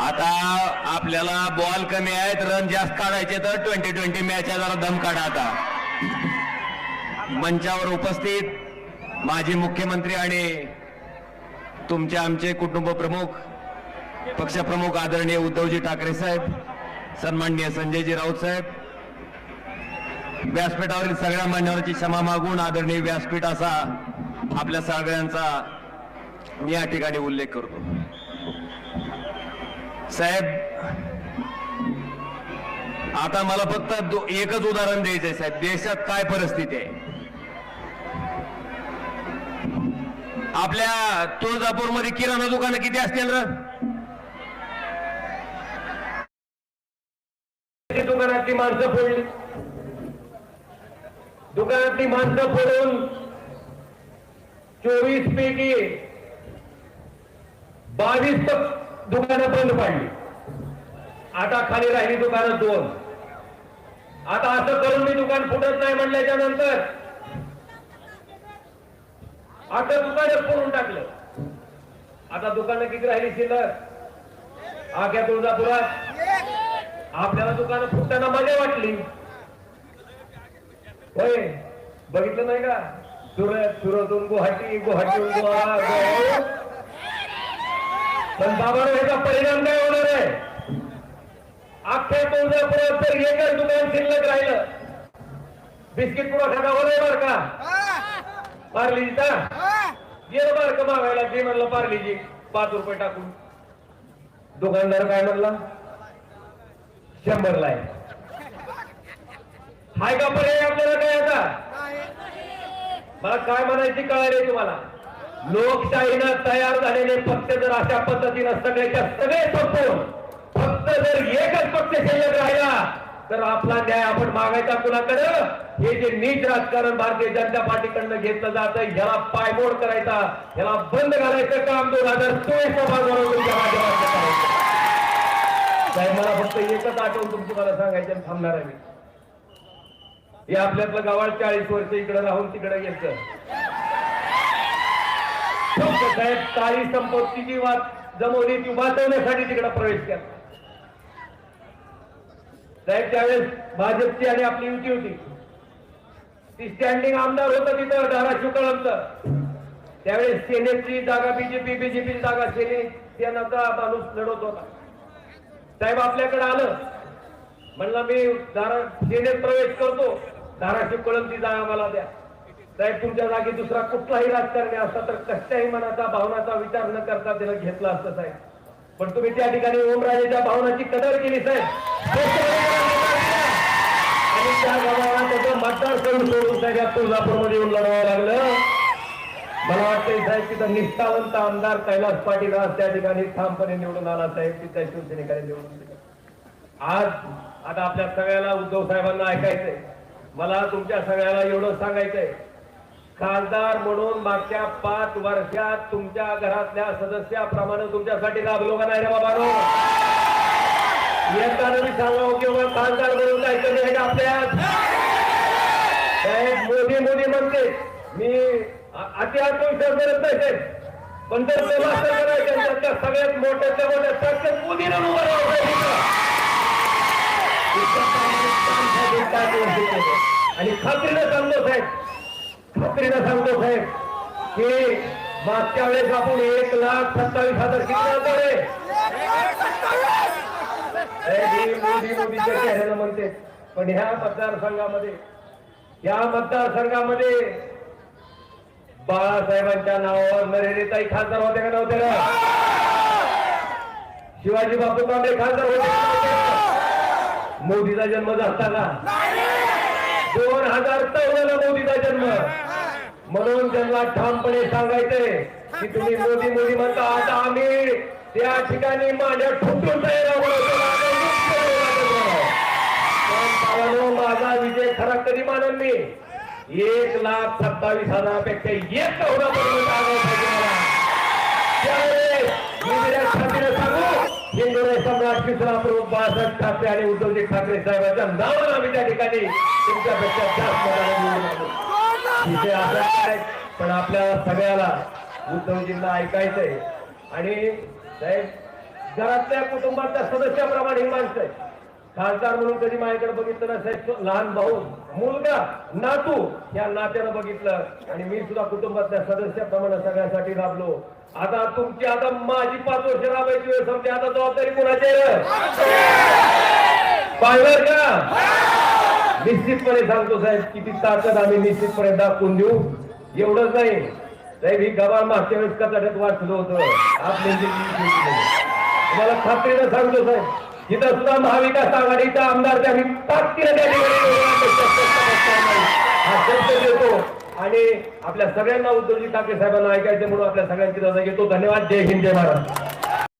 आता आपल्याला बॉल कमी आहेत रन जास्त काढायचे तर ट्वेंटी ट्वेंटी मॅच आहे जरा दम काढा आता. मंचावर उपस्थित माजी मुख्यमंत्री आणि तुमचे आमचे कुटुंब प्रमुख पक्षप्रमुख आदरणीय उद्धवजी ठाकरे साहेब सन्माननीय संजयजी राऊत साहेब व्यासपीठावरील सगळ्या मान्यवरांची क्षमा मागून आदरणीय व्यासपीठ असा आपल्या सगळ्यांचा मी या ठिकाणी उल्लेख करतो. साहेब आता मला फक्त एकच उदाहरण द्यायचंय साहेब. देशात काय परिस्थिती आहे? आपल्या तुळजापूरमध्ये किराणा दुकानं किती असतील र? दुकानातली माणसं फोडली? दुकानातली माणसं फोडून चोवीस पैकी बावीस दुकानं बंद पाडली. आता खाली राहिली दुकानं दोन. आता असं करून मी दुकान फुटत नाही म्हणल्याच्या नंतर आता दुकान फोडून टाकलं. आता दुकानं किती राहिली शिल्लक? आख्या तुळजापुरात. आपल्याला दुकानं फुटताना मजा वाटली. होय बघितलं नाही का? सुरत सुरतून गुवाहाटी गुवाहाटीहून गोवा गोवा. पण बाबानो ह्याचा परिणाम काय होणार आहे? अख्ख्या तुळजापुरात तर एकच दुकान शिल्लक राहिलं. बिस्किट पुरवठा का होणार हो बर का पार्लीचा गेलं बर का मागायला जे म्हणलं पार्लीजी पाच रुपये टाकून. दुकानदार काय म्हणला? शंभरला आहे. हाय का पर्याय आपल्याला काय आता? मला काय म्हणायची कळाली तुम्हाला? लोकशाहीनं तयार झालेले पक्ष जर अशा पद्धतीनं सगळ्याच्या सगळे संपवून फक्त जर एकच पक्ष शिल्लक राहिला तर आपला न्याय आपण मागायचा कुणाकडं? हे जे नीच राजकारण भारतीय जनता पार्टीकडनं घेतलं जातं ह्याला पायमोड करायचा ह्याला बंद घालायचं काम दोन हजार चोवीस साहेब मला फक्त एकच आठवण तुमची मला सांगायचं आणि थांबणार आहे मी. हे आपल्यातलं गावात चाळीस वर्ष इकडे राहून तिकडे गेलं साहेब काळी संपत्तीची वाद जमवली ती वाचवण्यासाठी तिकडे प्रवेश केला. साहेब त्यावेळेस भाजपची आणि आपली युती होती. ती स्टँडिंग आमदार होता तिथं धाराशिव कळमचं त्यावेळेस सेनेची जागा बीजेपी बीजेपी जागा सेने सेनाचा माणूस लढवत होता. साहेब आपल्याकडे आलं. म्हणलं मी धारा सेनेत प्रवेश करतो. धाराशिव कळमची जागा मला द्या. साहेब तुमच्या जागी दुसरा कुठलाही राजकारणी असता तर कशाही मनाचा भावनाचा विचार न करता त्याला घेतला असतं साहेब. पण तुम्ही त्या ठिकाणी ओमराजेच्या भावनाची कदर केली साहेब. त्याचं मतदार करून सोडून साहेब या तुळजापूरमध्ये येऊन लढावं लागलं? मला वाटतंय साहेब तिथं निष्ठावंत आमदार कैलास पाटील आज त्या ठिकाणी ठामपणे निवडून आला साहेब तिथल्या शिवसेनेकडे निवडून आज आता आपल्या सगळ्याला उद्धव साहेबांना ऐकायचंय. मला तुमच्या सगळ्याला एवढं सांगायचंय. खासदार म्हणून मागच्या पाच वर्षात तुमच्या घरातल्या सदस्याप्रमाणे तुमच्यासाठी राबलो का नाही रे बाबा येताना मी की बाबा खासदार म्हणून जायचं नाही का आपल्या मोदी मोदी म्हणते मी अति आत्मविश्वास करत नाही पण जर ते मास्टर करायचे त्यांच्या सगळ्यात मोठ्यातल्या मोठ्या सगळ्यात मोदीला उभं राहावं आणि खात्रीनं सांगतो साहेब खात्रीनं सांगतो साहेब की मागच्या वेळेस आपण एक लाख सत्तावीस हजार किती रे मोदी मोदीच्या म्हणते पण ह्या मतदारसंघामध्ये या मतदारसंघामध्ये बाळासाहेबांच्या नावावर नरेरेताई खासदार होते का नव्हते ना शिवाजी बापू कांबळे खासदार होते मोदीचा जन्म झाला दोन हजार चौदाला मोदीचा जन्म. म्हणून त्यांना ठामपणे सांगायचंय की तुम्ही मोदी मोदी म्हणता आता आम्ही त्या ठिकाणी माझ्या ठुकून तयार माझा विजय खरा कधी मानन मी? एक लाख सत्तावीस हजारापेक्षा एक त्यावेळेस मी सांगू हिंदुराय सम्राट किसना प्रमुख बाळासाहेब ठाकरे आणि उद्धवजी ठाकरे साहेबांच्या नावानं आम्ही त्या ठिकाणी तुमच्यापेक्षा जास्त तिथे विषय पण आपल्या सगळ्याला उद्धवजींना ऐकायचंय. आणि साहेब घरातल्या कुटुंबातल्या सदस्याप्रमाणे ही माणसं आहे खासदार म्हणून कधी माझ्याकडे बघितलं नसेल लहान भाऊ मुलगा नातू या नात्यानं बघितलं. आणि मी सुद्धा कुटुंबातल्या सदस्याप्रमाणे सगळ्यासाठी राबलो आता तुमची आता माझी पाच वर्ष राबायची वेळ संपली आता जबाबदारी कुणाची पाहिलं का निश्चितपणे सांगतो साहेब किती ताकद आम्ही निश्चितपणे दाखवून देऊ. एवढंच नाही. साहेब ही गबाळ मागच्या वेळेस कचाट्यात वाचलं होतं? आपले तुम्हाला खात्रीनं सांगतो साहेब तिथं सुद्धा महाविकास आघाडीचा आमदार त्या ताकदीनं त्या हा शब्द देतो. आणि आपल्या सगळ्यांना उद्धवजी ठाकरे साहेबांना ऐकायचे म्हणून आपल्या सगळ्यांची रजा घेतो. धन्यवाद. जय हिंद जय महाराष्ट्र